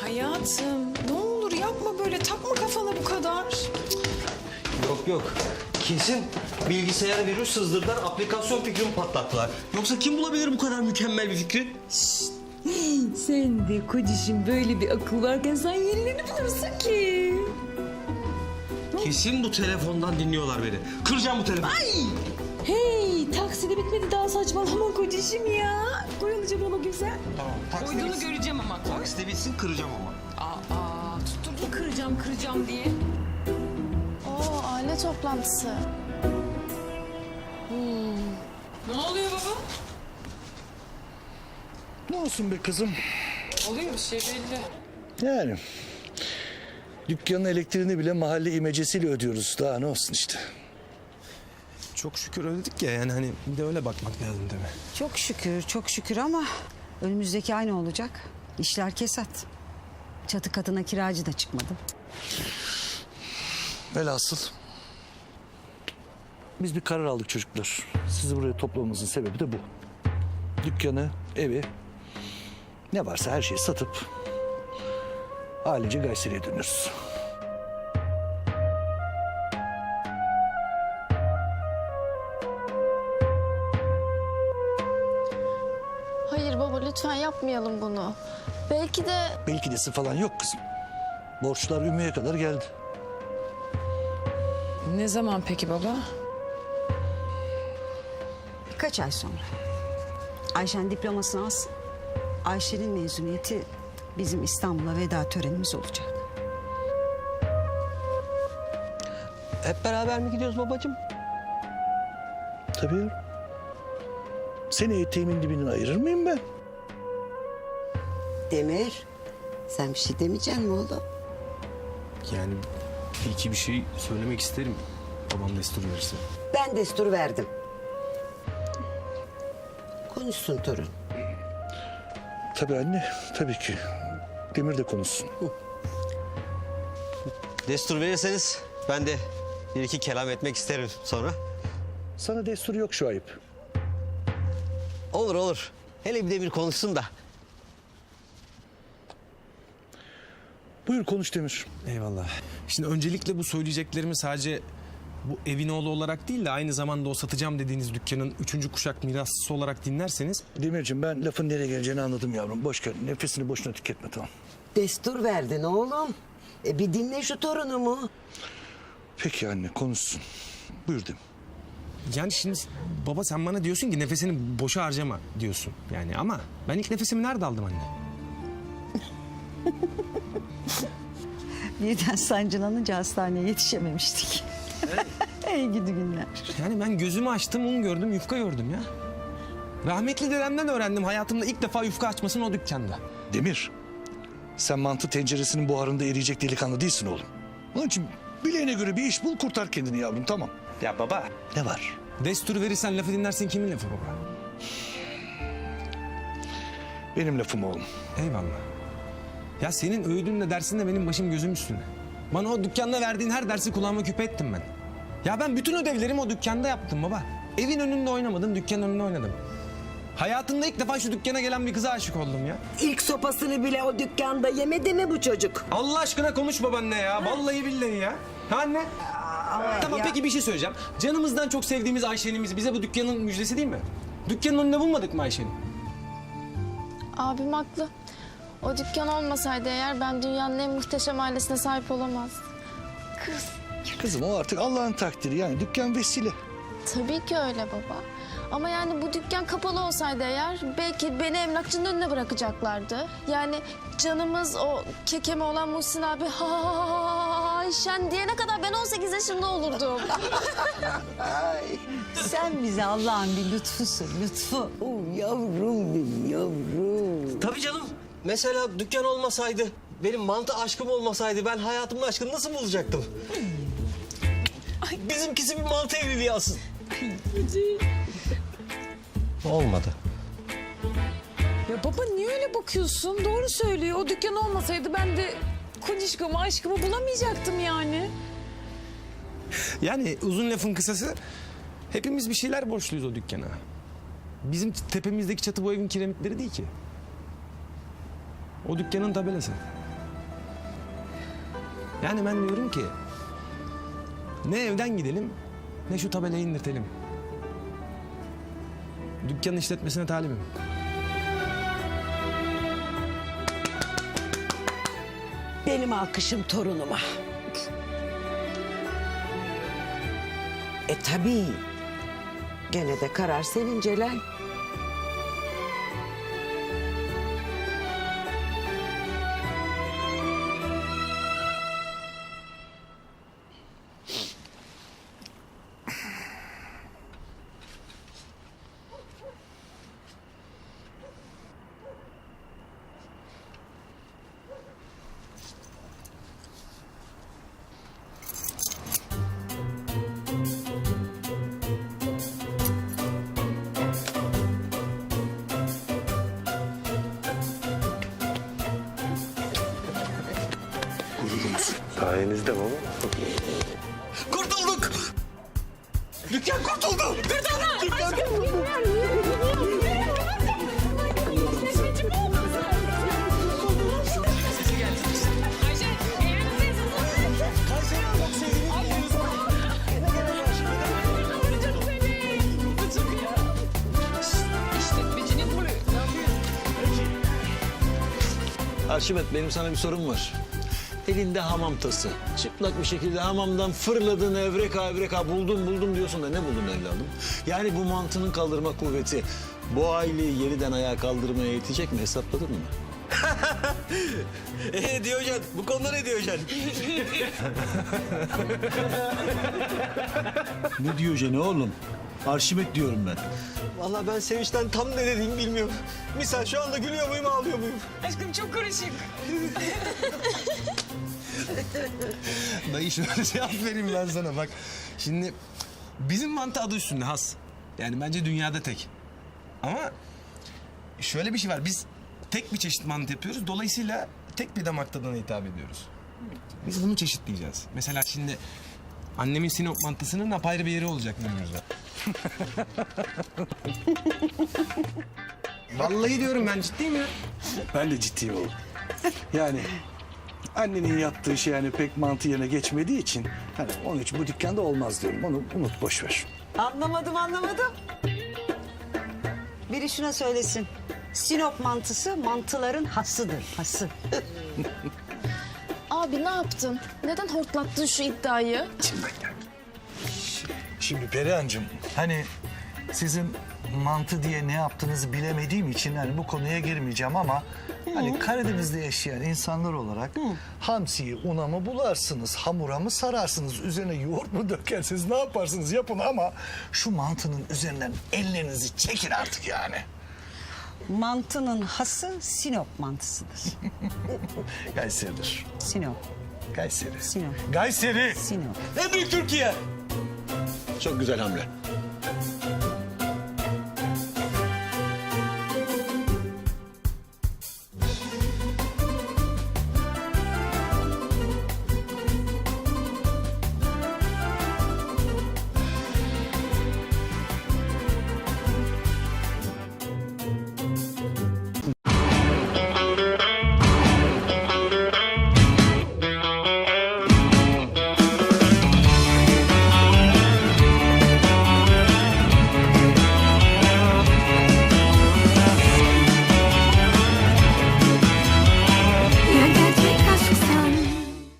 Hayatım ne olur yapma böyle takma kafana bu kadar. Yok yok. Kesin bilgisayar virüs sızdırdılar, aplikasyon fikrimi patlattılar. Yoksa kim bulabilir bu kadar mükemmel bir fikri? Sen de kocişim böyle bir akıl varken sen yenilerini bulursun ki. Kesin bu telefondan dinliyorlar beni. Kıracağım bu telefonu. Hey takside bitmedi daha saçmalama kocişim ya. Koy alacağım bakayım sen. Tamam. Takside Koyduğunu bitsin. göreceğim ama. Takside bitsin kıracağım ama. Aa, tutturdun kıracağım kıracağım diye. Oo aile toplantısı. Ne oluyor baba? Ne olsun be kızım? Oluyor bir şey belli. Yani dükkanın elektriğini bile mahalle imecesiyle ödüyoruz. Daha ne olsun işte. Çok şükür ödedik ya yani hani bir de öyle bakmak lazım değil mi? Çok şükür, çok şükür ama önümüzdeki ay ne olacak? İşler kesat. Çatı katına kiracı da çıkmadı. Velhasıl biz bir karar aldık çocuklar. Sizi buraya toplamamızın sebebi de bu. Dükkanı, evi, ne varsa her şeyi satıp ailece Gayseri'ye dönüyoruz. Hayır baba lütfen yapmayalım bunu. Belki de Belki desi falan yok kızım. Borçlar Ümmü'ye kadar geldi. Ne zaman peki baba? Birkaç ay sonra. Ayşen diplomasını alsın. Ayşe'nin mezuniyeti bizim İstanbul'a veda törenimiz olacak. Hep beraber mi gidiyoruz babacığım? Tabii. Seni eteğimin dibinden ayırır mıyım ben? Demir, sen bir şey demeyecek mi oğlum? Yani iki bir şey söylemek isterim. Babam destur verirse. Ben destur verdim. Konuşsun torun. Tabii anne, tabii ki. Demir de konuşsun. Destur verirseniz ben de bir iki kelam etmek isterim sonra. Sana destur yok şu ayıp. Olur olur. Hele bir de bir konuşsun da. Buyur konuş Demir. Eyvallah. Şimdi öncelikle bu söyleyeceklerimi sadece bu evin oğlu olarak değil de aynı zamanda o satacağım dediğiniz dükkanın üçüncü kuşak mirasçısı olarak dinlerseniz Demirciğim ben lafın nereye geleceğini anladım yavrum. Boş ver. Nefesini boşuna tüketme tamam. Destur verdin oğlum. E bir dinle şu torunumu. Peki anne konuşsun. Buyur Demir. Yani şimdi baba sen bana diyorsun ki nefesini boşa harcama diyorsun yani ama ben ilk nefesimi nerede aldım anne? Birden sancılanınca hastaneye yetişememiştik. Ey gidi günler. Yani ben gözümü açtım un gördüm yufka gördüm ya. Rahmetli dedemden öğrendim hayatımda ilk defa yufka açmasını o dükkanda. Demir. Sen mantı tenceresinin buharında eriyecek delikanlı değilsin oğlum. Onun için bileğine göre bir iş bul kurtar kendini yavrum tamam. Ya baba. Ne var? Destur verirsen lafı dinlersin kimin lafı baba? Benim lafım oğlum. Eyvallah. Ya senin öğüdünle dersinle benim başım gözüm üstüne. Bana o dükkanda verdiğin her dersi kulağıma küpe ettim ben. Ya ben bütün ödevlerimi o dükkanda yaptım baba. Evin önünde oynamadım, dükkanın önünde oynadım. Hayatımda ilk defa şu dükkana gelen bir kıza aşık oldum ya. İlk sopasını bile o dükkanda yemedi mi bu çocuk? Allah aşkına konuş babaanne ya. Vallahi billahi ya. Ha anne? Tamam peki bir şey söyleyeceğim. Canımızdan çok sevdiğimiz Ayşe'nimiz bize bu dükkanın müjdesi değil mi? Dükkanın önünde bulmadık mı Ayşe'ni? abim haklı. O dükkan olmasaydı eğer ben dünyanın en muhteşem ailesine sahip olamazdım. Kız. Kızım o artık Allah'ın takdiri yani dükkan vesile. Tabii ki öyle baba. Ama yani bu dükkan kapalı olsaydı eğer belki beni emlakçının önüne bırakacaklardı. Yani canımız o kekeme olan Muhsin abi ha ha ha ha Ayşen diyene kadar ben 18 yaşında olurdum. Sen bize Allah'ın bir lütfusun, lütfu. Oh, yavrum benim yavrum. Tabii canım. Mesela dükkan olmasaydı, benim mantı aşkım olmasaydı ben hayatımın aşkını nasıl bulacaktım? Bizimkisi bir mantı evliliği aslında. Olmadı. Ya baba niye öyle bakıyorsun? Doğru söylüyor. O dükkan olmasaydı ben de kocişkamı aşkımı bulamayacaktım yani. Yani uzun lafın kısası hepimiz bir şeyler borçluyuz o dükkana. Bizim tepemizdeki çatı bu evin kiremitleri değil ki. O dükkanın tabelası. Yani ben diyorum ki ne evden gidelim ne şu tabelayı indirtelim. Dükkanın işletmesine talibim. Benim alkışım torunuma. E tabii. Gene de karar senin Celal. Sayenizde baba. Kurtulduk! Dükkan kurtuldu! Dükkan Arşimet benim sana bir sorum var. Elinde hamam tası. Çıplak bir şekilde hamamdan fırladın evreka evreka buldum buldum diyorsun da ne buldun evladım? Yani bu mantının kaldırma kuvveti bu aileyi yeniden ayağa kaldırmaya yetecek mi hesapladın mı? Ee Diyojen, bu konuda ne Diyojen? Ne diyor ne oğlum? Arşimet diyorum ben. Vallahi ben sevinçten tam ne dediğimi bilmiyorum. Misal şu anda gülüyor muyum, ağlıyor muyum? Aşkım çok karışık. Dayı şöyle cevap vereyim ben sana bak. Şimdi bizim mantı adı üstünde has. Yani bence dünyada tek. Ama şöyle bir şey var. Biz tek bir çeşit mantı yapıyoruz. Dolayısıyla tek bir damak tadına hitap ediyoruz. Biz bunu çeşitleyeceğiz. Mesela şimdi annemin Sinop mantısının apayrı bir yeri olacak menümüzde. Vallahi diyorum ben ciddiyim ya. Ben de ciddiyim oğlum. Yani annenin yaptığı şey yani pek mantı yerine geçmediği için hani onun için bu dükkanda olmaz diyorum. Onu unut boş ver. Anlamadım anlamadım. Biri şuna söylesin. Sinop mantısı mantıların hasıdır. Hası. Abi ne yaptın? Neden hortlattın şu iddiayı? Şimdi Perihan'cığım hani sizin mantı diye ne yaptığınızı bilemediğim için hani bu konuya girmeyeceğim ama hani Karadeniz'de yaşayan insanlar olarak hamsiyi una mı bularsınız, hamura mı sararsınız, üzerine yoğurt mu dökersiniz ne yaparsınız yapın ama şu mantının üzerinden ellerinizi çekin artık yani. Mantının hası Sinop mantısıdır. Kayseri'dir. Sinop, Kayseri. Sinop, Kayseri. Sinop. En büyük Türkiye! Çok güzel hamle.